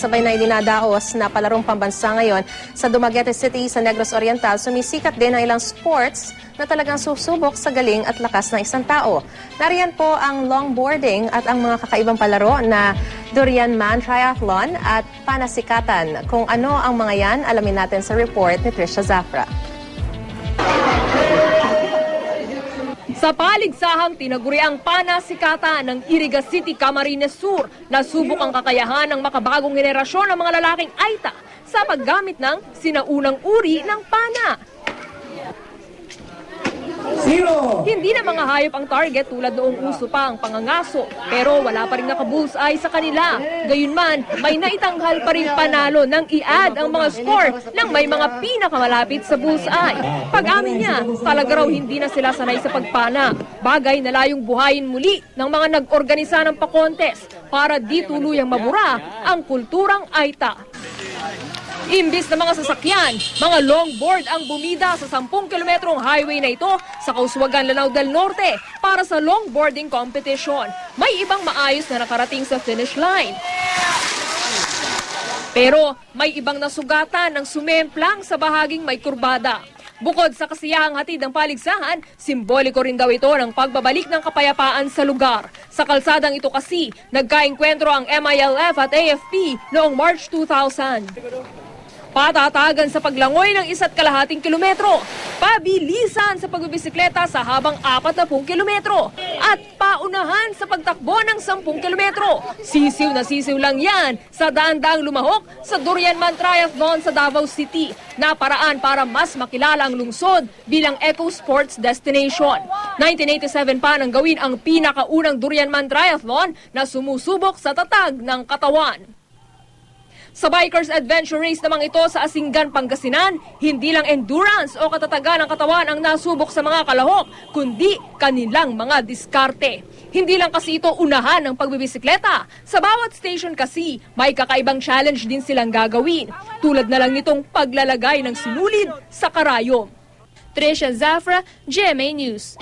Sabay na idinadaos na palarong pambansa ngayon sa Dumaguete City sa Negros Oriental, sumisikat din ang ilang sports na talagang susubok sa galing at lakas ng isang tao. Nariyan po ang longboarding at ang mga kakaibang palaro na Durian Man Triathlon at Panasikatan. Kung ano ang mga yan, alamin natin sa report ni Trisha Zafra. Sa paligsahang tinaguri ang panasikata ng Iriga City, Camarines Sur, nasubok ang kakayahan ng makabagong henerasyon ng mga lalaking Aita sa paggamit ng sinaunang uri ng pana. Zero! Hindi na mga hayop ang target tulad noong uso pa ang pangangaso, pero wala pa rin nakabullseye sa kanila. Gayunman, may naitanghal pa rin panalo nang i-add ang mga score ng may mga pinakamalapit sa bullseye. Pag-amin niya, talaga raw hindi na sila sanay sa pagpana. Bagay na layong buhayin muli ng mga nag-organisa ng pa-contest para di tuluyang mabura ang kulturang Aita. Imbis na mga sasakyan, mga longboard ang bumida sa 10 kilometrong highway na ito sa Kauswagan, Lanao del Norte para sa longboarding competition. May ibang maayos na nakarating sa finish line. Pero may ibang nasugatan ng sumemplang sa bahaging may kurbada. Bukod sa kasiyahang hatid ng paligsahan, simboliko rin daw ito ng pagbabalik ng kapayapaan sa lugar. Sa kalsadang ito kasi, nagkaengkwentro ang MILF at AFP noong March 2000. Patatagan sa paglangoy ng isa't kalahating kilometro, pabilisan sa pagbibisikleta sa habang 40 kilometro, at paunahan sa pagtakbo ng 10 kilometro. Sisiw na sisiw lang yan sa daan-daang lumahok sa Durian Man Triathlon sa Davao City na paraan para mas makilala ang lungsod bilang eco sports destination. 1987 pa nang gawin ang pinakaunang Durian Man Triathlon na sumusubok sa tatag ng katawan. Sa Bikers Adventure Race namang ito sa Asingan, Pangasinan, hindi lang endurance o katatagan ng katawan ang nasubok sa mga kalahok, kundi kanilang mga diskarte. Hindi lang kasi ito unahan ng pagbibisikleta. Sa bawat station kasi, may kakaibang challenge din silang gagawin. Tulad na lang nitong paglalagay ng sinulid sa karayom. Trisha Zafra, GMA News.